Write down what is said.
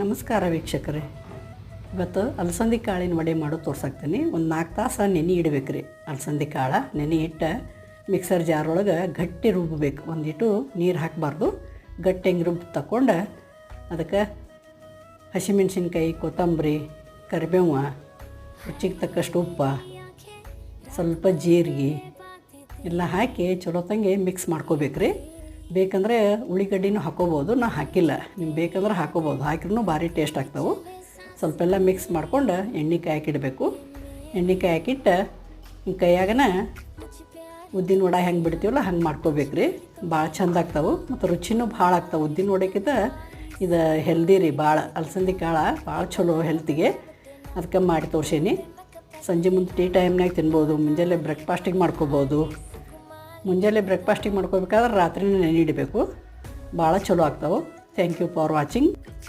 ನಮಸ್ಕಾರ ವೀಕ್ಷಕರೇ. ಇವತ್ತು ಅಲಸಂದಿ ಕಾಳಿನ ವಡೆ ಮಾಡೋದು ತೋರ್ಸಾಕ್ತೀನಿ. ಒಂದು ನಾಲ್ಕು ತಾಸು ನೆನೆ ಇಡಬೇಕು ರೀ ಅಲಸಂದಿ ಕಾಳು ನೆನೆ ಇಟ್ಟು ಮಿಕ್ಸರ್ ಜಾರ್ ಒಳಗೆ ಗಟ್ಟಿ ರುಬ್ಬಬೇಕು ಒಂದಿಟ್ಟು ನೀರು ಹಾಕಬಾರ್ದು. ಗಟ್ಟಿ ಹೆಂಗೆ ರುಬ್ಬಿ ತಗೊಂಡು ಅದಕ್ಕೆ ಹಸಿಮೆಣ್ಸಿನ್ಕಾಯಿ, ಕೊತ್ತಂಬರಿ ಕರಿಬೇವ ರುಚಿಗೆ ತಕ್ಕಷ್ಟು ಉಪ್ಪು, ಸ್ವಲ್ಪ ಜೀರಿಗೆ, ಎಲ್ಲ ಹಾಕಿ ಚಲೋ ಮಿಕ್ಸ್ ಮಾಡ್ಕೋಬೇಕು ರೀ ಬೇಕಂದ್ರೆ ಉಳ್ಳಿಗಡ್ಡಿನೂ ಹಾಕೋಬೋದು. ನಾ ಹಾಕಿಲ್ಲ. ನಿಮ್ಗೆ ಬೇಕಂದ್ರೆ ಹಾಕೋಬೋದು. ಹಾಕಿದ್ರೂ ಭಾರಿ ಟೇಸ್ಟ್ ಆಗ್ತಾವೆ. ಸ್ವಲ್ಪ ಎಲ್ಲ ಮಿಕ್ಸ್ ಮಾಡ್ಕೊಂಡು ಎಣ್ಣೆ ಹಾಕಿಡಬೇಕು. ಎಣ್ಣೆ ಹಾಕಿಟ್ಟು ಈ ಕೈಯಾಗನ ಉದ್ದಿನ ವಡೆ ಹೆಂಗೆ ಬಿಡ್ತೀವಲ್ಲ ಹಂಗೆ ಮಾಡ್ಕೋಬೇಕು ರೀ ಭಾಳ ಚಂದ ಆಗ್ತಾವೆ ಮತ್ತು ರುಚಿನೂ ಭಾಳ ಆಗ್ತಾವೆ. ಉದ್ದಿನ ವಡೆಕ್ಕಿಂತ ಇದು ಹೆಲ್ದಿ ರೀ ಭಾಳ. ಅಲಸಂದಿ ಕಾಳು ಭಾಳ ಚಲೋ ಹೆಲ್ತಿಗೆ ಅದಕ್ಕೆ ಮಾಡಿ ತೋರ್ಸೀನಿ. ಸಂಜೆ ಮುಂದೆ ಟೀ ಟೈಮ್ನಾಗ ತಿನ್ಬೋದು. ಮುಂಜಾನೆ ಬ್ರೇಕ್ಫಾಸ್ಟಿಗೆ ಮಾಡ್ಕೋಬೋದು. ಮುಂಜಾನೆ ಬ್ರೇಕ್ಫಾಸ್ಟಿಗೆ ಮಾಡ್ಕೋಬೇಕಾದ್ರೆ ರಾತ್ರಿನೇ ನೆನೆ ಇಡಬೇಕು. ಭಾಳ ಚಲೋ ಆಗ್ತಾವೆ. Thank you for watching